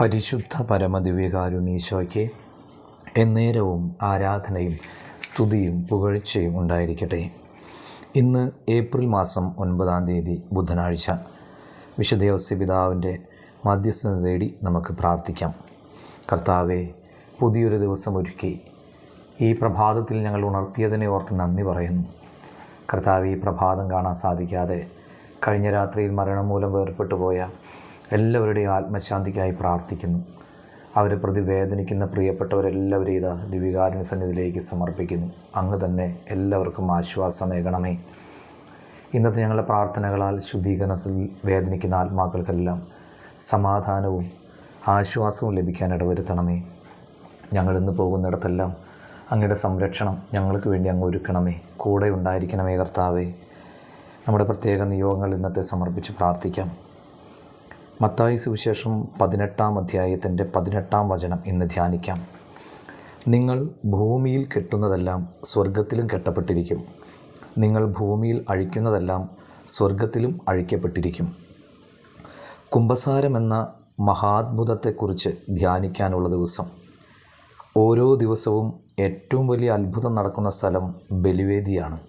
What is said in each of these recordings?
പരിശുദ്ധ പരമദിവ്യകാരുണീശോയ്ക്ക് എന്നേരവും ആരാധനയും സ്തുതിയും പുകഴ്ചയും ഉണ്ടായിരിക്കട്ടെ. ഇന്ന് ഏപ്രിൽ മാസം ഒൻപതാം തീയതി ബുധനാഴ്ച. വിശുദ്ധയോസ്യ പിതാവിന്റെ മധ്യസ്ഥത തേടി നമുക്ക് പ്രാർത്ഥിക്കാം. കർത്താവെ പുതിയൊരു ദിവസം ഒരുക്കി. ഈ പ്രഭാതത്തിൽ ഞങ്ങൾ ഉണർത്തിയതിനെ ഓർത്ത് നന്ദി പറയുന്നു. കർത്താവ് ഈ പ്രഭാതം കാണാൻ സാധിക്കാതെ കഴിഞ്ഞ രാത്രിയിൽ മരണം മൂലം വേർപെട്ടു പോയ എല്ലാവരുടെയും ആത്മശാന്തിക്കായി പ്രാർത്ഥിക്കുന്നു. അവരെ പ്രതി വേദനിക്കുന്ന പ്രിയപ്പെട്ടവരെല്ലാവരെയും ഇതാ ദിവികാരുണ്യ സന്നിധിയിലേക്ക് സമർപ്പിക്കുന്നു. അങ്ങ് തന്നെ എല്ലാവർക്കും ആശ്വാസമേകണമേ ഇന്നത്തെ ഞങ്ങളുടെ പ്രാർത്ഥനകളാൽ ശുദ്ധീകരണത്തിൽ വേദനിക്കുന്ന ആത്മാക്കൾക്കെല്ലാം സമാധാനവും ആശ്വാസവും ലഭിക്കാൻ ഇടവരുത്തണമേ. ഞങ്ങളിന്ന് പോകുന്നിടത്തെല്ലാം അങ്ങയുടെ സംരക്ഷണം ഞങ്ങൾക്ക് വേണ്ടി അങ്ങ് ഒരുക്കണമേ. കൂടെ ഉണ്ടായിരിക്കണമേ കർത്താവേ. നമ്മുടെ പ്രത്യേക നിയോഗങ്ങൾ ഇന്നത്തെ സമർപ്പിച്ച് പ്രാർത്ഥിക്കാം. മത്തായി സുവിശേഷം പതിനെട്ടാം അധ്യായത്തിന്റെ പതിനെട്ടാം വചനം ഇന്ന് ധ്യാനിക്കാം. നിങ്ങൾ ഭൂമിയിൽ കെട്ടുന്നതെല്ലാം സ്വർഗത്തിലും കെട്ടപ്പെട്ടിരിക്കും. നിങ്ങൾ ഭൂമിയിൽ അഴിക്കുന്നതെല്ലാം സ്വർഗത്തിലും അഴിക്കപ്പെട്ടിരിക്കും. കുംഭസാരമെന്ന മഹാത്ഭുതത്തെക്കുറിച്ച് ധ്യാനിക്കാനുള്ള ദിവസം. ഓരോ ദിവസവും ഏറ്റവും വലിയ അത്ഭുതം നടക്കുന്ന സ്ഥലം ബലിവേദിയാണ്.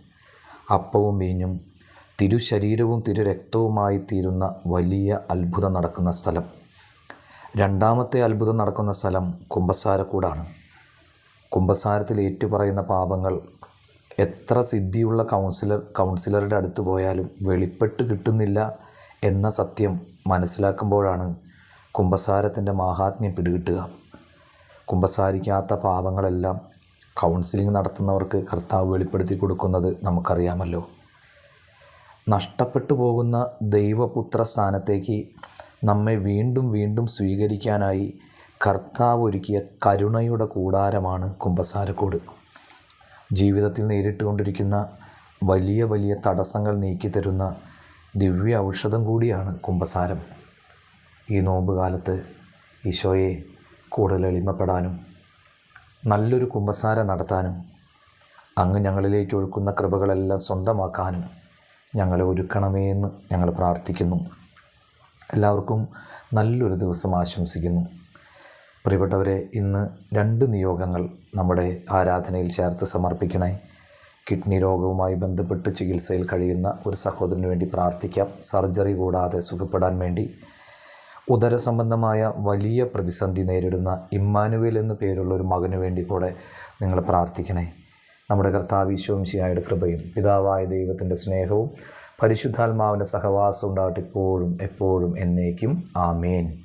അപ്പവും വീഞ്ഞും തിരുശരീരവും തിരുരക്തവുമായി തീരുന്ന വലിയ അത്ഭുതം നടക്കുന്ന സ്ഥലം. രണ്ടാമത്തെ അത്ഭുതം നടക്കുന്ന സ്ഥലം കുംഭസാരക്കൂടാണ്. കുംഭസാരത്തിൽ ഏറ്റുപറയുന്ന പാപങ്ങൾ എത്ര സിദ്ധിയുള്ള കൗൺസിലർ കൗൺസിലറുടെ അടുത്ത് പോയാലും വെളിപ്പെട്ട് കിട്ടുന്നില്ല എന്ന സത്യം മനസ്സിലാക്കുമ്പോഴാണ് കുംഭസാരത്തിന്റെ മാഹാത്മ്യം പിടികിട്ടുക. കുംഭസാരിക്കാത്ത പാപങ്ങളെല്ലാം കൗൺസിലിംഗ് നടത്തുന്നവർക്ക് കർത്താവ് വെളിപ്പെടുത്തി കൊടുക്കുന്നത് നമുക്കറിയാമല്ലോ. നഷ്ടപ്പെട്ടു പോകുന്ന ദൈവപുത്ര സ്ഥാനത്തേക്ക് നമ്മെ വീണ്ടും വീണ്ടും സ്വീകരിക്കാനായി കർത്താവ് ഒരുക്കിയ കരുണയുടെ കൂടാരമാണ് കുംഭസാരക്കൂട് ജീവിതത്തിൽ നേരിട്ടുകൊണ്ടിരിക്കുന്ന വലിയ വലിയ തടസ്സങ്ങൾ നീക്കിത്തരുന്ന ദിവ്യ ഔഷധം കൂടിയാണ് കുമ്പസാരം. ഈ നോമ്പ് കാലത്ത് ഈശോയെ കൂടുതൽ എളിമപ്പെടാനും നല്ലൊരു കുമ്പസാര നടത്താനും അങ്ങ് ഞങ്ങളിലേക്ക് ഒഴുക്കുന്ന കൃപകളെല്ലാം സ്വന്തമാക്കാനും ഞങ്ങളെ ഒരുക്കണമേ എന്ന് ഞങ്ങൾ പ്രാർത്ഥിക്കുന്നു. എല്ലാവർക്കും നല്ലൊരു ദിവസം ആശംസിക്കുന്നു. പ്രിയപ്പെട്ടവരെ ഇന്ന് രണ്ട് നിയോഗങ്ങൾ നമ്മുടെ ആരാധനയിൽ ചേർത്ത് സമർപ്പിക്കണേ. കിഡ്നി രോഗവുമായി ബന്ധപ്പെട്ട് ചികിത്സയിൽ കഴിയുന്ന ഒരു സഹോദരന് വേണ്ടി പ്രാർത്ഥിക്കാം. സർജറി കൂടാതെ സുഖപ്പെടാൻ വേണ്ടി. ഉദര സംബന്ധമായ വലിയ പ്രതിസന്ധി നേരിടുന്ന ഇമ്മാനുവേൽ എന്നു പേരുള്ള ഒരു മകന് വേണ്ടി കൂടെ നിങ്ങൾ പ്രാർത്ഥിക്കണേ. നമ്മുടെ കർത്താവ് ഈശോംശിയായുടെ കൃപയും പിതാവായ ദൈവത്തിന്റെ സ്നേഹവും പരിശുദ്ധാത്മാവിന്റെ സഹവാസം ഉണ്ടാകട്ടെ ഇപ്പോഴും എപ്പോഴും എന്നേക്കും. ആമേൻ.